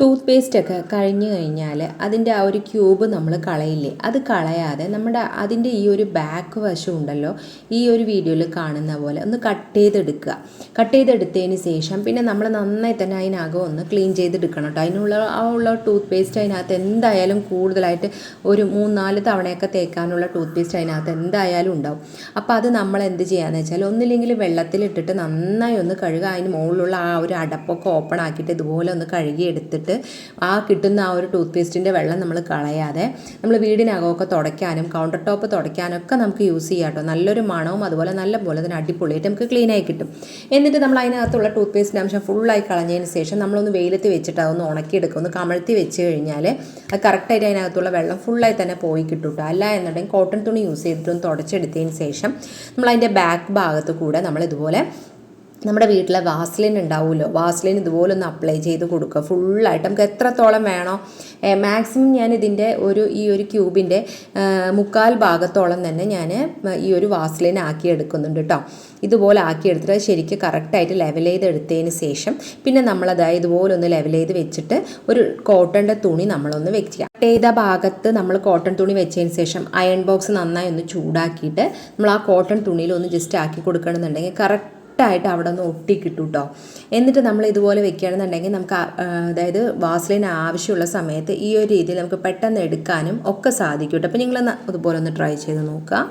Tooth പേസ്റ്റൊക്കെ കഴിഞ്ഞു കഴിഞ്ഞാൽ അതിന്റെ ആ ഒരു ക്യൂബ് നമ്മൾ കളയില്ലേ? അത് കളയാതെ നമ്മുടെ അതിന്റെ ഈ ഒരു ബാക്ക് വശം ഉണ്ടല്ലോ ഈ ഒരു വീഡിയോയിൽ കാണുന്ന പോലെ ഒന്ന് കട്ട് ചെയ്തെടുക്കുക. കട്ട് ചെയ്തെടുത്തതിന് ശേഷം പിന്നെ നമ്മൾ നന്നായി തന്നെ അതിനകം ഒന്ന് ക്ലീൻ ചെയ്തെടുക്കണം കേട്ടോ അതിനുള്ള ആ ഉള്ള ടൂത്ത് പേസ്റ്റ് അതിനകത്ത് എന്തായാലും കൂടുതലായിട്ട് ഒരു മൂന്നാൽ തവണയൊക്കെ തേക്കാനുള്ള ടൂത്ത് പേസ്റ്റ് അതിനകത്ത് എന്തായാലും ഉണ്ടാവും. അപ്പോൾ അത് നമ്മൾ എന്ത് ചെയ്യാന്ന് വെച്ചാൽ ഒന്നില്ലെങ്കിൽ വെള്ളത്തിലിട്ടിട്ട് നന്നായി ഒന്ന് കഴുകുക അതിന് മുകളിലുള്ള ആ ഒരു അടപ്പൊക്കെ ഓപ്പൺ ആക്കിയിട്ട് ഇതുപോലെ ഒന്ന് കഴുകി ആ കിട്ടുന്ന ആ ഒരു ടൂത്ത് പേസ്റ്റിന്റെ വെള്ളം നമ്മൾ കളയാതെ നമ്മൾ വീടിനകമൊക്കെ തുടയ്ക്കാനും കൗണ്ടർ ടോപ്പ് തുടയ്ക്കാനൊക്കെ നമുക്ക് യൂസ് ചെയ്യാം കേട്ടോ. നല്ലൊരു മണവും അതുപോലെ നല്ല പോലെ തന്നെ അടിപൊളിയായിട്ട് നമുക്ക് ക്ലീനായി കിട്ടും. എന്നിട്ട് നമ്മൾ അതിനകത്തുള്ള ടൂത്ത് പേസ്റ്റിന്റെ അംശം ഫുള്ളായി കളഞ്ഞതിന് ശേഷം നമ്മളൊന്ന് വെയിലത്ത് വെച്ചിട്ട് അതൊന്ന് ഉണക്കിയെടുക്കും ഒന്ന് കമഴ്ത്തി വെച്ച് കഴിഞ്ഞാൽ അത് കറക്റ്റായിട്ട് അതിനകത്തുള്ള വെള്ളം ഫുള്ളായി തന്നെ പോയി കിട്ടും കേട്ടോ. അല്ല എന്നുണ്ടെങ്കിൽ കോട്ടൺ തുണി യൂസ് ചെയ്തിട്ടൊന്ന് തുടച്ചെടുത്തതിന് ശേഷം നമ്മൾ അതിന്റെ ബാക്ക് ഭാഗത്ത് കൂടെ നമ്മൾ ഇതുപോലെ നമ്മുടെ വീട്ടിലെ വാസ്ലിൻ ഉണ്ടാവുമല്ലോ വാസ്ലിൻ ഇതുപോലെ ഒന്ന് അപ്ലൈ ചെയ്ത് കൊടുക്കുക. ഫുള്ളായിട്ട് നമുക്ക് എത്രത്തോളം വേണോ മാക്സിമം ഞാൻ ഇതിന്റെ ഒരു ഈ ഒരു ക്യൂബിന്റെ മുക്കാൽ ഭാഗത്തോളം തന്നെ ഞാൻ ഈ ഒരു വാസ്ലിൻ ആക്കി എടുക്കുന്നുണ്ട് കേട്ടോ ഇതുപോലെ ആക്കി എടുത്തിട്ട് ശരിക്കും കറക്റ്റായിട്ട് ലെവൽ ചെയ്ത് എടുത്തതിന് ശേഷം പിന്നെ നമ്മളത് ഇതുപോലെ ഒന്ന് ലെവൽ ചെയ്ത് വെച്ചിട്ട് ഒരു കോട്ടന്റെ തുണി നമ്മളൊന്ന് വെക്കുക. കട്ട് ചെയ്ത ഭാഗത്ത് നമ്മൾ കോട്ടൺ തുണി വെച്ചതിന് ശേഷം അയൺ ബോക്സ് നന്നായി ഒന്ന് ചൂടാക്കിയിട്ട് നമ്മൾ ആ കോട്ടൺ തുണിയിൽ ഒന്ന് ജസ്റ്റ് ആക്കി കൊടുക്കണമെന്നുണ്ടെങ്കിൽ കറക്റ്റ് കറക്റ്റായിട്ട് അവിടെ നിന്ന് ഒട്ടി കിട്ടും കേട്ടോ എന്നിട്ട് നമ്മൾ ഇതുപോലെ വെക്കുകയാണെന്നുണ്ടെങ്കിൽ നമുക്ക് അതായത് വാസ്ലിന് ആവശ്യമുള്ള സമയത്ത് ഈ ഒരു രീതിയിൽ നമുക്ക് പെട്ടെന്ന് എടുക്കാനും ഒക്കെ സാധിക്കും കേട്ടോ. അപ്പോൾ നിങ്ങൾ അതുപോലെ ഒന്ന് ട്രൈ ചെയ്ത് നോക്കുക.